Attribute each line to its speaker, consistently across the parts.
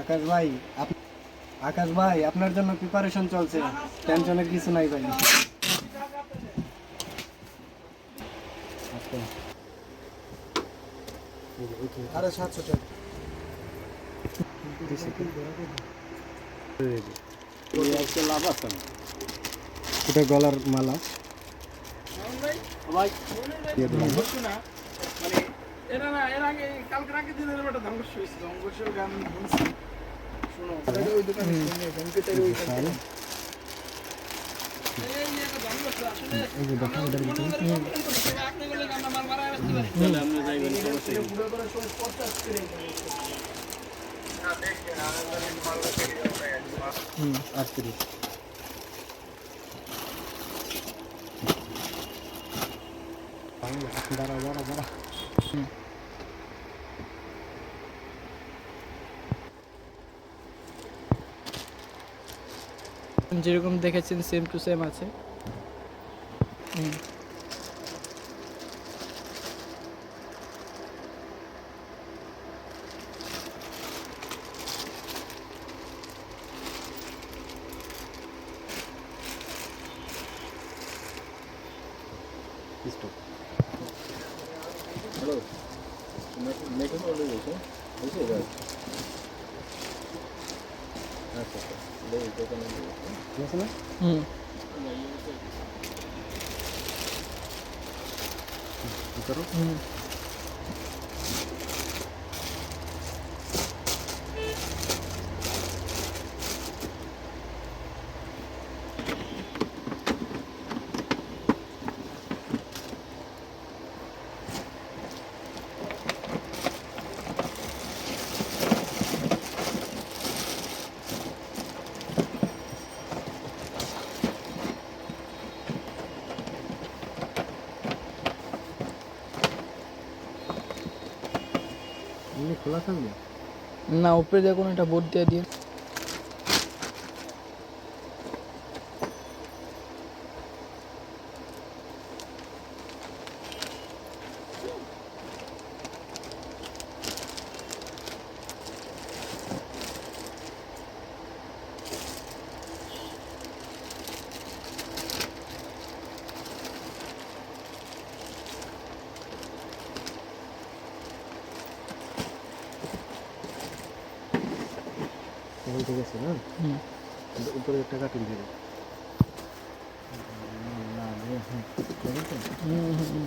Speaker 1: আকাশ ভাই আকাশ ভাই, আপনার জন্য প্রিপারেশন চলছে। টেনশনের কিছু নাই ভাই। আচ্ছা। আরে সাতশো টাকা। এটা গলার মালা।
Speaker 2: আমার
Speaker 1: হুম
Speaker 2: যেরকম দেখেছেন সেম টু সেম আছে।
Speaker 1: স্টপ
Speaker 3: ఇష్టం.
Speaker 1: హలో. మేకప్ ఆర్డర్
Speaker 2: చేసాం
Speaker 1: ఓకే సార్
Speaker 2: చేసిన
Speaker 1: ఇద్దరు খোলা থাকবে?
Speaker 2: না উপরে দেখুন এটা বোর্ড দিয়ে দিয়ে
Speaker 1: কেবল ঠিক আছে না উপরে একটা কাটিং দেবে। না হ্যাঁ হুম,
Speaker 2: হুম।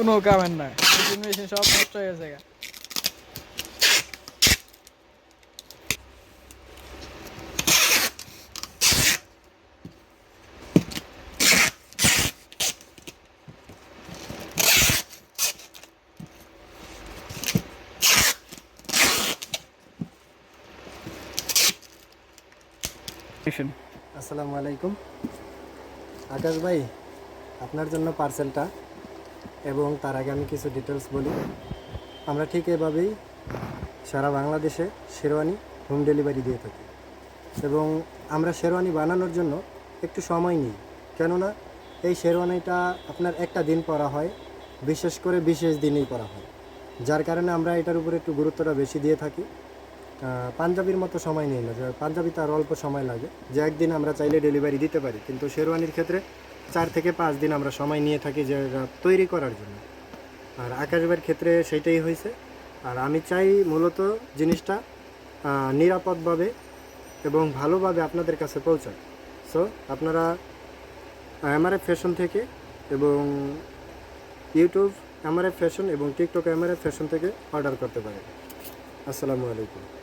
Speaker 2: কোনো কামের না মেশিন সব নষ্ট হয়ে গেছে
Speaker 1: আসসালামু আলাইকুম। আকাশ ভাই, আপনার জন্য পার্সেলটা এবং তার আগে আমি কিছু ডিটেলস বলি। আমরা ঠিক এভাবেই সারা বাংলাদেশে শেরওয়ানি হোম ডেলিভারি দিয়ে থাকি। এবং আমরা শেরওয়ানি বানানোর জন্য একটু সময় নিই। কেননা এই শেরওয়ানিটা আপনার একটা দিন পরা হয়, বিশেষ করে বিশেষ দিনেই পরা হয়। যার কারণে আমরা এটার উপরে একটু গুরুত্বটা বেশি দিয়ে থাকি। পাঞ্জাবির মতো সময় নেই না যে পাঞ্জাবিতে আর অল্প সময় লাগে। যে একদিন আমরা চাইলে ডেলিভারি দিতে পারি, কিন্তু শেরওয়ানির ক্ষেত্রে চার থেকে পাঁচ দিন আমরা সময় নিয়ে থাকি যে তৈরি করার জন্য। আর আকাশবের ক্ষেত্রে সেইটাই হয়েছে আর আমি চাই মূলত জিনিসটা নিরাপদভাবে এবং ভালোভাবে আপনাদের কাছে পৌঁছায় সো আপনারা এমআরএফ ফ্যাশন থেকে এবং ইউটিউব এমআরএফ ফ্যাশন এবং টিকটক এমআরএফ ফ্যাশন থেকে অর্ডার করতে পারেন। আসসালামু আলাইকুম।